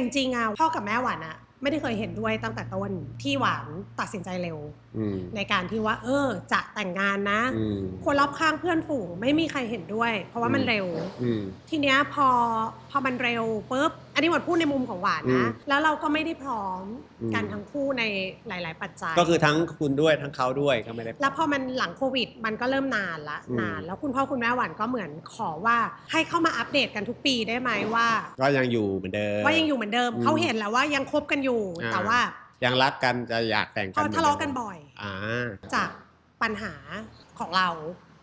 จริงๆอะพ่อกับแม่หวานอะไม่ได้เคยเห็นด้วยตั้งแต่ต้นที่หวานตัดสินใจเร็ว อืม ในการที่ว่า เออ จะแต่งงานนะ อืม คนรอบข้างเพื่อนฝูงไม่มีใครเห็นด้วย เพราะว่ามันอืมเร็ว อืม ทีเนี้ยพอพอมันเร็วปุ๊บอั นนี้หวานพูดในมุมของหวานอืนะมแล้วเราก็ไม่ได้พร้อมอืม กันทั้งคู่ในหลาย ๆ ปัจจัย ก็คือทั้งคุณด้วยทั้งเขาด้วยก็ไม่ได้ แล้วพอมันหลังโควิด มันก็เริ่มนานละอืม นาน แล้วคุณพ่อคุณแม่หวานก็เหมือนขอว่าให้เข้ามาอัปเดตกันทุกปีได้ไหมว่า ก็ยังอยู่เหมือนเดิม ว่ายังอยู่เหมือนเดิมอืมเขาเห็นแล้วว่ายังคบกันอยู่ อ่า แต่ว่ายังรักกันจะอยากแต่งกันเขาหมืทะเลาะดิมกันบ่อย อ่าจากปัญหาของเรา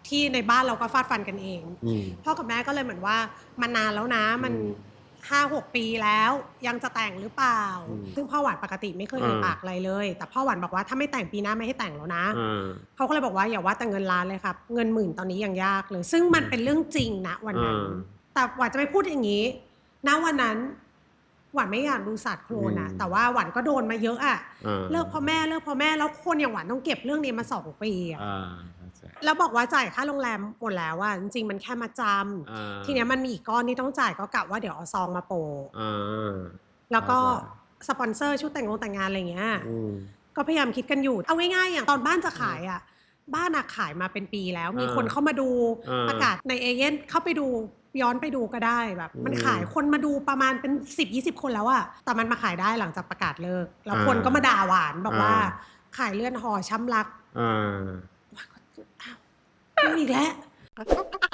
ที่ในบ้านเราก็ฟาดฟันกันเอง อืม พ่อกับแม่ก็เลยเหมือนว่ามันนานแล้วนะมันอืม ห้าหกปีแล้วยังจะแต่งหรือเปล่า อืมซึ่งพ่อหวานปกติไม่เคยเอ่ยอ่า ปากอะไรเลย แต่พ่อหวานบอกว่าถ้าไม่แต่งปีหน้าไม่ให้แต่งแล้วนะ อ่า เขาก็เลยบอกว่าอย่าว่าแต่เงินล้านเลยครับ เงินหมื่นตอนนี้ยังยากเลย ซึ่งมันเป็นเรื่องจริงนะวันนั้น อ่าแต่หวานจะไม่พูดอย่างนี้ณวันนั้นหวานไม่อยากดูศาสตร์โครนอะอืม แต่ว่าหวานก็โดนมาเยอะอะอ่าเลิกเพ่อแม่เลิกเพ่อแม่แล้วคนอย่างหวานต้องเก็บเรื่องนี้มาสองปีอะ อ่าเข้าใจ แล้วบอกว่าจ่ายค่าโรงแรมหมดแล้วอะจริงๆ มันแค่มาจำอ่าทีเนี้ยมันมีอีกก้อนที่ต้องจ่ายก็กะว่าเดี๋ยวเอาซองมาโปะอ่า แล้วก็ครับสปอนเซอร์ชุดแต่งงานแต่งงานอะไรเงี้ย อืม ก็พยายามคิดกันอยู่ เอาง่ายๆ อย่างตอนบ้านจะขายอะ บ้านอะขายมาเป็นปีแล้ว มีอ่าคนเข้ามาดูอ่าประกาศในเอเย่นเข้าไปดูย้อนไปดูก็ได้แบบ มันอืมขายคนมาดูประมาณเป็น 10 20 คนแล้วอะแต่มันมาขายได้หลังจากประกาศเลิก แล้วอ่าคนก็มาด่าหวานบอกว่า อ่า ขายเลื่อนหอช้ำรัก อ่าอ้าว เ